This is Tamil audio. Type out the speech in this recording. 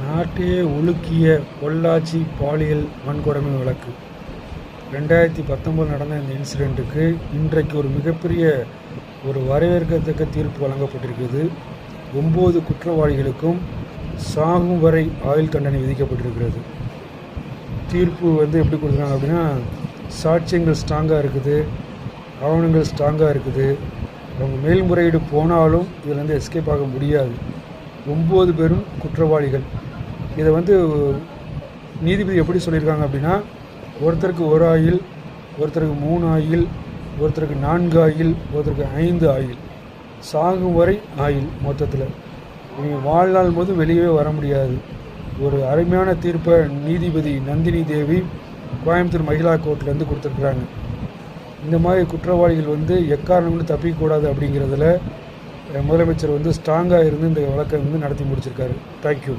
நாட்டையே உலுக்கிய பொள்ளாச்சி பாலியல் வன்கொடுமை வழக்கு. ரெண்டாயிரத்தி பத்தொம்போது நடந்த இந்த இன்சிடெண்ட்டுக்கு இன்றைக்கு ஒரு மிகப்பெரிய ஒரு வரவேற்கத்தக்க தீர்ப்பு வழங்கப்பட்டிருக்கிறது. ஒம்பது குற்றவாளிகளுக்கும் சாகும் வரை ஆயுள் தண்டனை விதிக்கப்பட்டிருக்கிறது. தீர்ப்பு வந்து எப்படி கொடுக்குறாங்க அப்படின்னா சாட்சியங்கள் ஸ்ட்ராங்காக இருக்குது ஆவணங்கள் ஸ்ட்ராங்காக இருக்குது. அவங்க மேல்முறையீடு போனாலும் இதிலேருந்து எஸ்கேப் ஆக முடியாது. ஒம்பது பேரும் குற்றவாளிகள். இதை வந்து நீதிபதி எப்படி சொல்லியிருக்காங்க அப்படின்னா ஒருத்தருக்கு ஒரு ஆயில் ஒருத்தருக்கு மூணு ஆயில் ஒருத்தருக்கு நான்கு ஆயில் ஒருத்தருக்கு ஐந்து ஆயில். சாகும் வரை ஆயில் மொத்தத்தில். நீங்கள் வாழ்நாள் போது வெளியவே வர முடியாது. ஒரு அருமையான தீர்ப்பை நீதிபதி நந்தினி தேவி கோயம்புத்தூர் மகிழா கோர்ட்லேருந்து கொடுத்துருக்குறாங்க. இந்த மாதிரி குற்றவாளிகள் வந்து எக்காரணம் தப்பிக்கக்கூடாது அப்படிங்கிறதுல முதலமைச்சர் வந்து ஸ்ட்ராங்காக இருந்து இந்த வழக்கை வந்து நடத்தி முடிச்சிருக்காரு. தேங்க்யூ